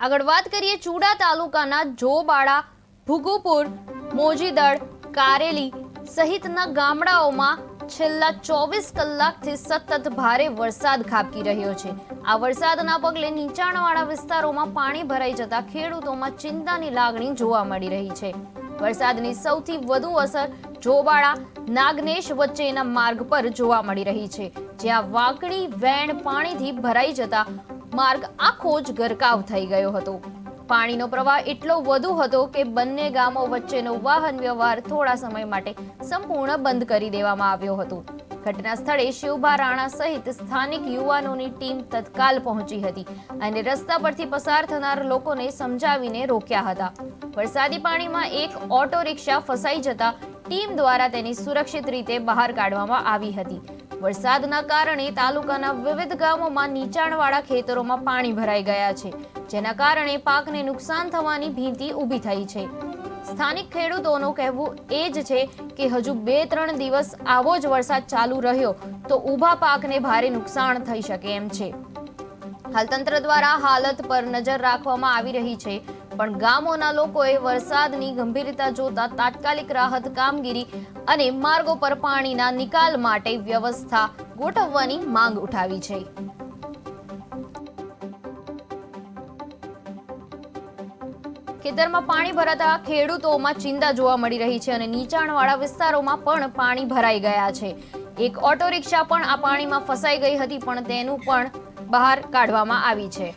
આગળ વાત કરીએ ચૂડા તાલુકાના જોબાળા, ભુગુપુર, મોજીદળ, કારેલી સહિતના ગામડાઓમાં છેલ્લા ચોવીસ કલાકથી સતત ભારે વરસાદ ખાબકી રહ્યો છે. આ વરસાદના પગલે નીચાણવાળા વિસ્તારોમાં પાણી ભરાઈ જતા ખેડૂતોમાં ચિંતાની લાગણી જોવા મળી રહી છે. વરસાદની સૌથી વધુ અસર જોબાળા, નાગનેશ વચ્ચેના માર્ગ પર જોવા મળી રહી છે, જ્યાં વાંકડી, વેણ પાણીથી ભરાઈ જતા માર્ગ આખો જ ગરકાવ થઈ ગયો હતો. પાણીનો પ્રવાહ એટલો વધુ હતો કે બંને ગામો વચ્ચેનો વાહન વ્યવહાર થોડા સમય માટે સંપૂર્ણ બંધ કરી દેવામાં આવ્યો હતો. ઘટના સ્થળે શિવભા રાણા સહિત સ્થાનિક યુવાનોની ટીમ તત્કાલ પહોંચી હતી અને રસ્તા પરથી પસાર થનાર લોકોને સમજાવીને રોક્યા હતા. વરસાદી પાણીમાં એક ઓટો રિક્ષા ફસાઈ જતા ટીમ દ્વારા તેની સુરક્ષિત રીતે બહાર કાઢવામાં આવી હતી. વરસાદના કારણે તાલુકાના વિવિધ ગામોમાં નીચાણવાળા ખેતરોમાં પાણી ભરાઈ ગયા છે, જેના કારણે પાકને નુકસાન થવાની ભીતિ ઊભી થઈ છે. સ્થાનિક ખેડૂતોનું કહેવું એ જ છે કે હજુ બે ત્રણ દિવસ આવો જ વરસાદ ચાલુ રહ્યો, તો ઊભા પાકને ભારે નુકસાન થઈ શકે એમ છે. હાલ તંત્ર દ્વારા હાલત પર નજર રાખવામાં આવી રહી છે પણ ગામોના લોકોએ વરસાદની ગંભીરતા જોતા તાત્કાલિક રાહત કામગીરી અને માર્ગો પર પાણીના નિકાલ માટે વ્યવસ્થા ગોઠવવાની માંગ ઉઠાવી છે. ખેતરમાં પાણી ભરાતા ખેડૂતોમાં ચિંતા જોવા મળી રહી છે અને નીચાણવાળા વિસ્તારોમાં પણ પાણી ભરાઈ ગયા છે. એક ઓટો રિક્ષા પણ આ પાણીમાં ફસાઈ ગઈ હતી, પણ તેનું પણ બહાર કાઢવામાં આવી છે.